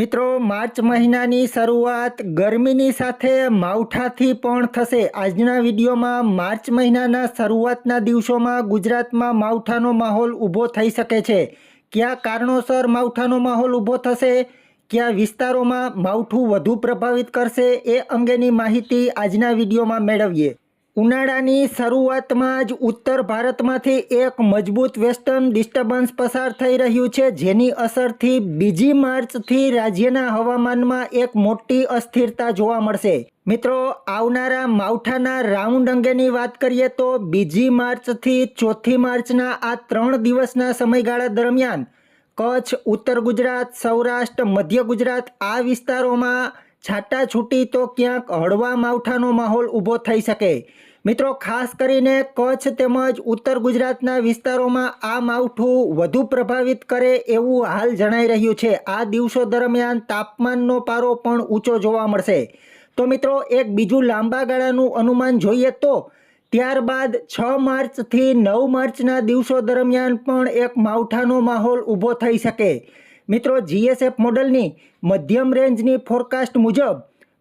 મિત્રો, માર્ચ મહિનાની શરૂઆત ગરમીની સાથે માવઠાથી પણ થશે. આજના વિડીયોમાં માર્ચ મહિનાના શરૂઆતના દિવસોમાં ગુજરાતમાં માવઠાનો માહોલ ઊભો થઈ શકે છે. કયા કારણોસર માવઠાનો માહોલ ઊભો થશે? કયા વિસ્તારોમાં માવઠું વધુ પ્રભાવિત કરશે? એ અંગેની માહિતી આજના વિડીયોમાં મેળવીએ. ઉનાળાની શરૂઆતમાં જ ઉત્તર ભારતમાંથી એક મજબૂત વેસ્ટર્ન ડિસ્ટર્બન્સ પસાર થઈ રહ્યું છે, જેની અસરથી બીજી માર્ચથી રાજ્યના હવામાનમાં એક મોટી અસ્થિરતા જોવા મળશે. મિત્રો, આવનારા માવઠાના રાઉન્ડ અંગેની વાત કરીએ તો બીજી માર્ચથી ચોથી માર્ચના આ ત્રણ દિવસના સમયગાળા દરમિયાન કચ્છ, ઉત્તર ગુજરાત, સૌરાષ્ટ્ર, મધ્ય ગુજરાત આ વિસ્તારોમાં છાટાછૂટી તો ક્યાંક હળવા માવઠાનો માહોલ ઊભો થઈ શકે. મિત્રો, ખાસ કરીને કચ્છ તેમજ ઉત્તર ગુજરાતના વિસ્તારોમાં આ માવઠું વધુ પ્રભાવિત કરે એવું હાલ જણાઈ રહ્યું છે. આ દિવસો દરમિયાન તાપમાનનો પારો પણ ઊંચો જોવા મળશે. તો મિત્રો, એક બીજું લાંબા ગાળાનું અનુમાન જોઈએ તો ત્યારબાદ છ માર્ચથી નવ માર્ચના દિવસો દરમિયાન પણ એક માવઠાનો માહોલ ઊભો થઈ શકે. મિત્રો જીએસએફ મોડલની મધ્યમ રેન્જની ફોરકાસ્ટ મુજબ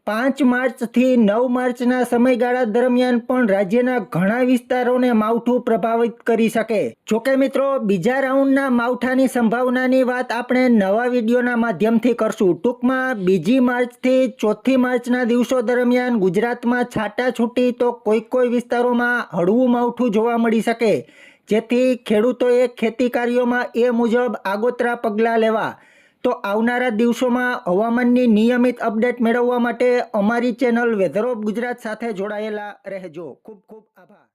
પાંચ માર્ચથી નવ માર્ચના સમયગાળા દરમિયાન પણ રાજ્યના ઘણા વિસ્તારોને માવઠું પ્રભાવિત કરી શકે. જોકે મિત્રો, બીજા રાઉન્ડના માવઠાની સંભાવનાની વાત આપણે નવા વિડીયોના માધ્યમથી કરશું. ટૂંકમાં બીજી માર્ચથી ચોથી માર્ચના દિવસો દરમિયાન ગુજરાતમાં છાટાછૂટી તો કોઈ કોઈ વિસ્તારોમાં હળવું માવઠું જોવા મળી શકે. જેથી ખેડૂતોએ ખેતી કાર્યોમાં એ મુજબ આગોતરા પગલાં લેવા. તો આવનારા દિવસોમાં હવામાનની નિયમિત અપડેટ મેળવવા માટે અમારી ચેનલ વેધર ઓફ ગુજરાત સાથે જોડાયેલા રહેજો. ખૂબ ખૂબ આભાર.